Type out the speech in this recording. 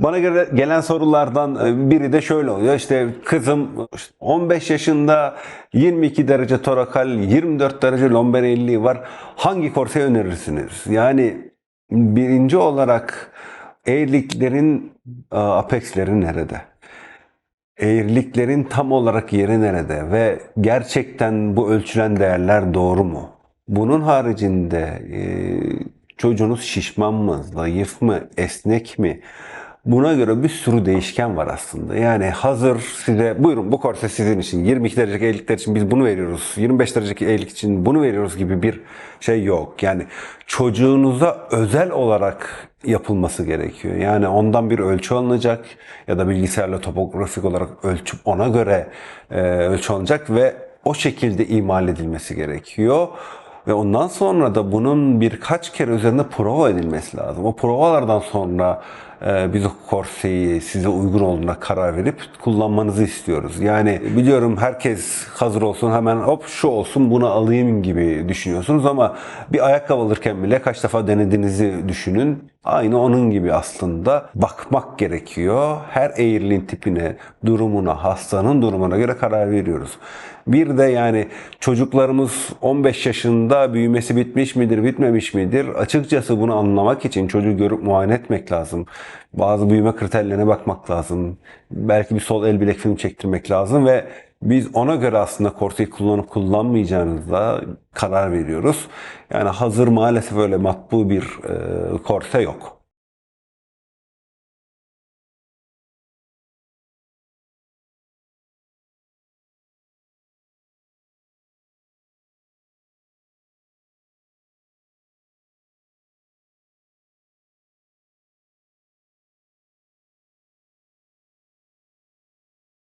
Bana göre gelen sorulardan e, biri de şöyle oluyor. İşte kızım işte 15 yaşında 22 derece torakal, 24 derece lomber var. Hangi korse önerirsiniz? Yani birinci olarak eğriliklerin e, apexleri nerede? Eğriliklerin tam olarak yeri nerede ve gerçekten bu ölçülen değerler doğru mu? Bunun haricinde e, çocuğunuz şişman mı, zayıf mı, esnek mi? Buna göre bir sürü değişken var aslında. Yani hazır size buyurun bu korse sizin için 22 derecelik eğrilikler için biz bunu veriyoruz. 25 derecelik eğrilik için bunu veriyoruz gibi bir şey yok. Yani çocuğunuza özel olarak yapılması gerekiyor. Yani ondan bir ölçü alınacak ya da bilgisayarla topografik olarak ölçüp ona göre e, ölçü alınacak ve o şekilde imal edilmesi gerekiyor. Ve ondan sonra da bunun birkaç kere üzerinde prova edilmesi lazım. O provalardan sonra biz o korseyi size uygun olduğuna karar verip kullanmanızı istiyoruz. Yani biliyorum herkes hazır olsun hemen hop şu olsun bunu alayım gibi düşünüyorsunuz ama bir ayakkabı alırken bile kaç defa denediğinizi düşünün. Aynı onun gibi aslında bakmak gerekiyor. Her eğriliğin tipine, durumuna, hastanın durumuna göre karar veriyoruz. Bir de yani çocuklarımız 15 yaşında büyümesi bitmiş midir, bitmemiş midir? Açıkçası bunu anlamak için çocuğu görüp muayene etmek lazım. Bazı büyüme kriterlerine bakmak lazım. Belki bir sol el bilek film çektirmek lazım ve biz ona göre aslında korseyi kullanıp kullanmayacağınıza karar veriyoruz. Yani hazır maalesef öyle matbu bir e, korse yok.